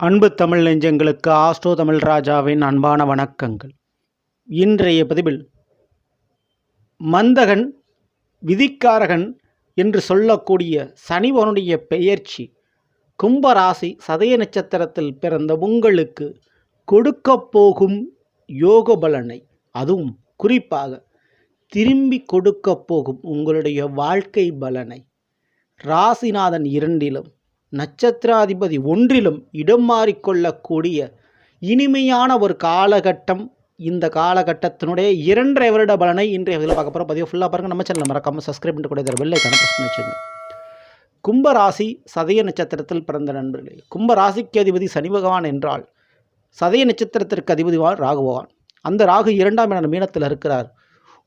அன்பு தமிழ் நெஞ்சங்களுக்கு ஆஸ்ட்ரோ தமிழ் ராஜாவின் அன்பான வணக்கங்கள். இன்றைய பதிவில் மந்தகன் விதிக்காரகன் என்று சொல்லக்கூடிய சனிவனுடைய பெயர்ச்சி கும்பராசி சதய நட்சத்திரத்தில் பிறந்த உங்களுக்கு கொடுக்கப் போகும் யோக பலனை அதுவும் குறிப்பாக திரும்பி கொடுக்கப் போகும் உங்களுடைய வாழ்க்கை பலனை ராசிநாதன் இரண்டிலும் நட்சத்திராதிபதி ஒன்றிலும் இடம் மாறிக்கொள்ளக்கூடிய இனிமையான ஒரு காலகட்டம். இந்த காலகட்டத்தினுடைய இரண்டரை வருட பலனை இன்றைய இதில் பார்க்க போகிறோம் பதிவு ஃபுல்லாக பாருங்கள் நம்ம சேனல் மறக்காமல் சப்ஸ்கிரைப் பண்ணிட்டு கூட இதில் வெள்ளை கணக்கு வச்சுங்க கும்பராசி சதய நட்சத்திரத்தில் பிறந்த நண்பர்களே கும்பராசிக்கு அதிபதி சனி பகவான் என்றால் சதய நட்சத்திரத்திற்கு அதிபதிவான் ராகு பகவான். அந்த ராகு இரண்டாம் இடம் மீனத்தில் இருக்கிறார்.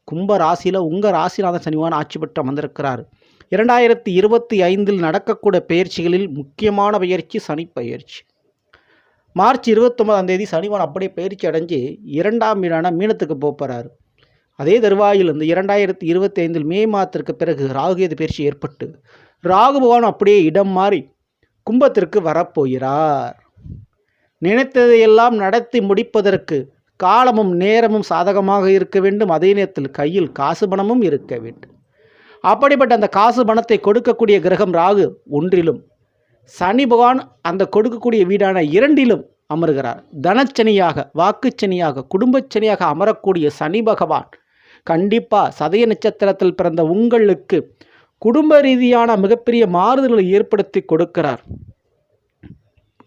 கும்ப ராசியில் உங்கள் ராசிநாதன் சனிவான் ஆட்சி பெற்று அமர்ந்திருக்கிறார். இரண்டாயிரத்தி இருபத்தி ஐந்தில் நடக்கக்கூடிய பயிற்சிகளில் முக்கியமான பயிற்சி சனி பயிற்சி. மார்ச் இருபத்தொன்பதாம் தேதி சனிவன் அப்படியே பயிற்சி அடைஞ்சு இரண்டாம் வீடான மீனத்துக்கு போகிறார் அதே தருவாயில் இந்த இரண்டாயிரத்தி இருபத்தி ஐந்தில் மே மாதத்திற்கு பிறகு ராகுகேது பயிற்சி ஏற்பட்டு ராகு பகவான் அப்படியே இடம் மாறி கும்பத்திற்கு வரப்போகிறார். நினைத்ததையெல்லாம் நடத்தி முடிப்பதற்கு காலமும் நேரமும் சாதகமாக இருக்க வேண்டும். அதே நேரத்தில் கையில் காசு பணமும் இருக்க வேண்டும். அப்படிப்பட்ட அந்த காசு பணத்தை கொடுக்கக்கூடிய கிரகம் ராகு ஒன்றிலும் சனி பகவான் அந்த கொடுக்கக்கூடிய வீடான இரண்டிலும் அமர்கிறார். தனச்சனியாக வாக்குச்சனியாக குடும்பச்சனியாக அமரக்கூடிய சனி பகவான் கண்டிப்பாக சதய நட்சத்திரத்தில் பிறந்த உங்களுக்கு குடும்ப ரீதியான மிகப்பெரிய மாறுதல்களை ஏற்படுத்தி கொடுக்கிறார்.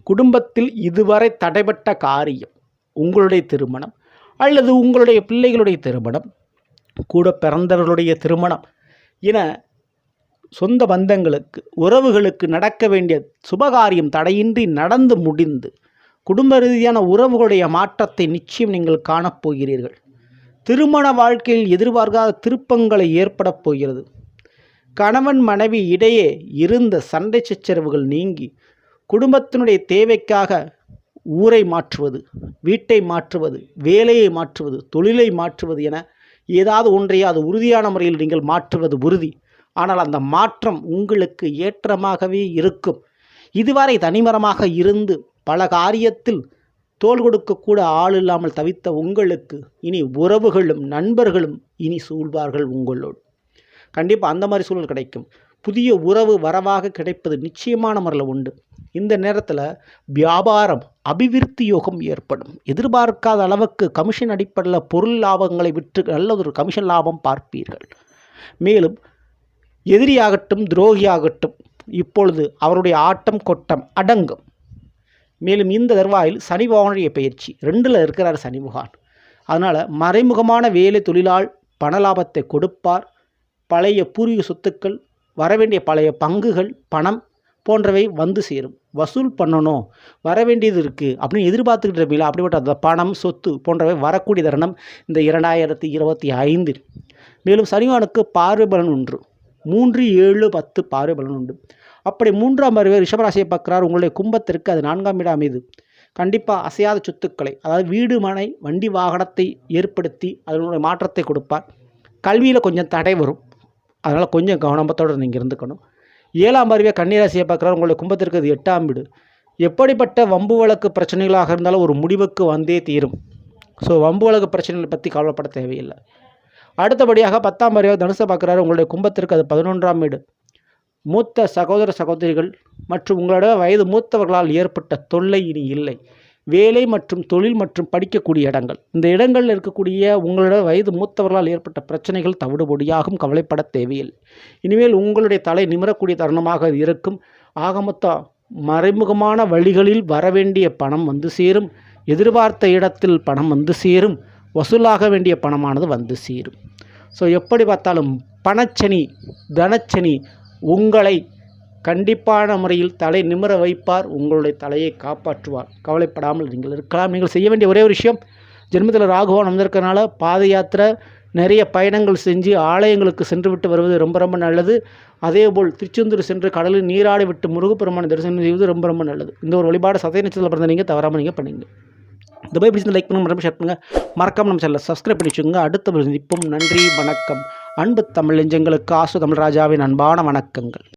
குடும்பத்தில் இதுவரை தடைபட்ட காரியம் உங்களுடைய திருமணம் அல்லது உங்களுடைய பிள்ளைகளுடைய திருமணம் கூட பிறந்தவர்களுடைய திருமணம் என சொந்த பந்தங்களுக்கு உறவுகளுக்கு நடக்க வேண்டிய சுபகாரியம் தடையின்றி நடந்து முடிந்து குடும்ப ரீதியான உறவுகளுடைய மாற்றத்தை நிச்சயம் நீங்கள் காணப்போகிறீர்கள் திருமண வாழ்க்கையில் எதிர்பார்க்காத திருப்பங்களை ஏற்படப் போகிறது. கணவன் மனைவி இடையே இருந்த சண்டை சச்சரவுகள் நீங்கி குடும்பத்தினுடைய தேவைக்காக ஊரை மாற்றுவது வீட்டை மாற்றுவது வேலையை மாற்றுவது தொழிலை மாற்றுவது என ஏதாவது ஒன்றையோ அது உறுதியான முறையில் நீங்கள் மாற்றுவது உறுதி. ஆனால் அந்த மாற்றம் உங்களுக்கு ஏற்றமாகவே இருக்கும். இதுவரை தனிமரமாக இருந்து பல காரியத்தில் தோல் கொடுக்கக்கூட ஆள் இல்லாமல் தவித்த உங்களுக்கு இனி உறவுகளும் நண்பர்களும் இனி சூழ்வார்கள் உங்களோடு. கண்டிப்பாக அந்த மாதிரி சூழல் கிடைக்கும். புதிய உறவு வரவாக கிடைப்பது நிச்சயமான முறையில் உண்டு. இந்த நேரத்தில் வியாபாரம் அபிவிருத்தி யோகம் ஏற்படும். எதிர்பார்க்காத அளவுக்கு கமிஷன் அடிப்படையில் பொருள் லாபங்களை விற்று நல்ல ஒரு கமிஷன் லாபம் பார்ப்பீர்கள். மேலும் எதிரியாகட்டும் துரோகியாகட்டும் இப்பொழுது அவருடைய ஆட்டம் கொட்டம் அடங்கும். மேலும் இந்த தருவாயில் சனி பகவானுடைய பயிற்சி. ரெண்டில் இருக்கிறார் சனி பகவான். அதனால் மறைமுகமான வேலை தொழிலால் பண லாபத்தை கொடுப்பார். பழைய பூர்வீக சொத்துக்கள் வரவேண்டிய பழைய பங்குகள் பணம் போன்றவை வந்து சேரும். வசூல் பண்ணணும் வர வேண்டியது இருக்குது அப்படின்னு எதிர்பார்த்துக்கிட்டு இருப்பீங்களா? அப்படிப்பட்ட அந்த பணம் சொத்து போன்றவை வரக்கூடிய தருணம் இந்த இரண்டாயிரத்தி இருபத்தி ஐந்து மேலும் சனிவானுக்கு பார்வை பலன் ஒன்று மூன்று ஏழு பத்து பார்வை பலன் உண்டு. அப்படி மூன்றாம் அறிவை ரிஷபராசியை பார்க்குறார். உங்களுடைய கும்பத்திற்கு அது நான்காம் இடம் அமைது கண்டிப்பாக அசையாத சொத்துக்களை அதாவது வீடு மனை வண்டி வாகனத்தை ஏற்படுத்தி அதனுடைய மாற்றத்தை கொடுப்பார். கல்வியில் கொஞ்சம் தடை வரும். அதனால் கொஞ்சம் கவனமத்தோடு நீங்கள் இருந்துக்கணும். ஏழாம் அறிவை கன்னிராசியை பார்க்குறாரு உங்களுடைய கும்பத்திற்கு அது எட்டாம் வீடு. எப்படிப்பட்ட வம்பு வழக்கு பிரச்சனைகளாக இருந்தாலும் ஒரு முடிவுக்கு வந்தே தீரும். ஸோ வம்பு வழக்கு பிரச்சனைகளை பற்றி கவலைப்பட தேவையில்லை. அடுத்தபடியாக பத்தாம் அறிவை தனுசை பார்க்குறாரு உங்களுடைய கும்பத்திற்கு அது பதினொன்றாம் வீடு. மூத்த சகோதர சகோதரிகள் மற்றும் உங்களோட வயது மூத்தவர்களால் ஏற்பட்ட தொல்லை இனி இல்லை. வேலை மற்றும் தொழில் மற்றும் படிக்கக்கூடிய இடங்கள். இந்த இடங்களில் இருக்கக்கூடிய உங்களோட வயது மூத்தவர்களால் ஏற்பட்ட பிரச்சனைகள் தவிடுபொடியாகும் கவலைப்பட தேவையில்லை. இனிமேல் உங்களுடைய தலை நிமிரக்கூடிய தருணமாக இருக்கும். ஆக மொத்தம் மறைமுகமான வழிகளில் வரவேண்டிய பணம் வந்து சேரும். எதிர்பார்த்த இடத்தில் பணம் வந்து சேரும். வசூலாக வேண்டிய பணமானது வந்து சேரும். ஸோ எப்படி பார்த்தாலும் பணச்சனி தனச்சனி உங்களை கண்டிப்பான முறையில் தலை நிமிர வைப்பார். உங்களுடைய தலையை காப்பாற்றுவார். கவலைப்படாமல் நீங்கள் இருக்கலாம். நீங்கள் செய்ய வேண்டிய ஒரே ஒரு விஷயம் ஜென்மத்தில் ராகுவான் வந்திருக்கனால பாத யாத்திரை நிறைய பயணங்கள் செஞ்சு ஆலயங்களுக்கு சென்று விட்டு வருவது ரொம்ப ரொம்ப நல்லது. அதேபோல் திருச்செந்தூர் சென்று கடலில் நீராடி விட்டு முருகப்பெருமான தரிசனம் செய்வது ரொம்ப ரொம்ப நல்லது. இந்த ஒரு வழிபாடு சதய நட்சத்திரத்தில் பிறந்த நீங்கள் தவறாமல் நீங்கள் பண்ணுங்க இந்த போய் பிடிச்சி லைக் பண்ணுங்க மறக்காம ஷேர் பண்ணுங்கள் மறக்காமல் நம்ம சேனலை சப்ஸ்கிரைப் பண்ணி வச்சுக்கோங்க. அடுத்த சந்திப்போம். நன்றி வணக்கம். அன்பு தமிழ் நெஞ்சங்களுக்கு ஆசு தமிழ் ராஜாவின் அன்பான வணக்கங்கள்.